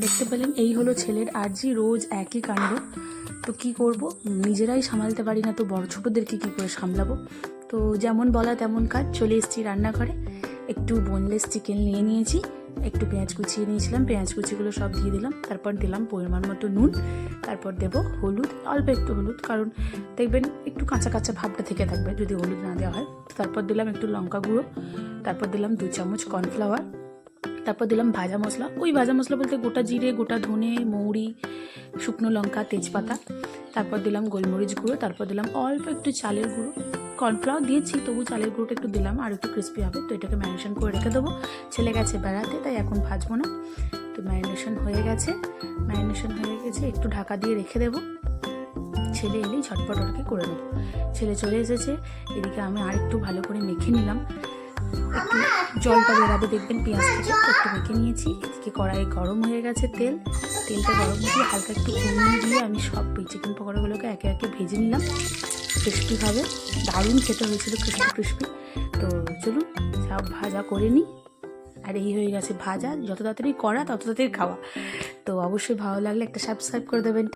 দেখতে পেলেন, এই হলো ছেলের আরজি, রোজ একই কাণ্ড। তো কি করব? নিজেরাই সামালতে পারি না, তো বড় ছোটোদেরকে কী করে সামলাবো? তো যেমন বলা তেমন কাজ, চলে এসেছি রান্নাঘরে। একটু বোনলেস চিকেন নিয়ে নিয়েছি। একটু পেঁয়াজ কুচিয়ে নিয়েছিলাম, পেঁয়াজ কুচিগুলো সব দিয়ে দিলাম, তারপর দিলাম পরিমাণ মতো নুন, তারপর দেব হলুদ, অল্প একটু হলুদ, কারণ দেখবেন একটু কাঁচা কাঁচা ভাবটা থেকে থাকবে যদি হলুদ না দেওয়া হয়। তারপর দিলাম একটু লঙ্কা গুঁড়ো, তারপর দিলাম দু চামচ কর্নফ্লাওয়ার তারপর দিলাম ভাজা মশলা। ওই ভাজা মশলা বলতে গোটা জিরে, গোটা ধনে, মৌরি, শুকনো লঙ্কা, তেজপাতা, তারপর দিলাম গোলমরিচ গুঁড়ো, তারপর দিলাম অল্প একটু চালের গুঁড়ো। কর্নফ্লাওয়ার দিয়েছি তবু চালের গুঁড়োটা একটু দিলাম, আর একটু ক্রিস্পি হবে, তো এটাকে ম্যারিনেশন করে রেখে দেবো। ছেলে গেছে বেড়াতে, তাই এখন ভাজবো না। তো ম্যারিনেশন হয়ে গেছে। ম্যারিনেশন হয়ে গেছে, একটু ঢাকা দিয়ে রেখে দেবো। ছেলে এলেই ঝটপট ওটাকে করে নেব। ছেলে চলে এসেছে, এদিকে আমি আর একটু ভালো করে মেখে নিলাম। একটু জলটা বেরাবে দেখবেন পেঁয়াজ একটু মেখে নিয়েছি। এদিকে কড়াই গরম হয়ে গেছে তেল। তেলটা গরম দিয়ে হালকা একটু কমিয়ে দিয়ে আমি সব চিকেন পকোড়াগুলোকে একে একে ভেজে নিলাম। ক্রিস্পিভাবে দারুণ খেতে হয়েছিল ক্রিস্পি ক্রিস্পি তো চলুন, সব ভাজা করে নিই। আর এই হয়ে গেছে ভাজা। যত তাড়াতাড়ি করা তত তাড়াতাড়ি খাওয়া। তো অবশ্যই ভালো লাগলে একটা সাবস্ক্রাইব করে দেবেন।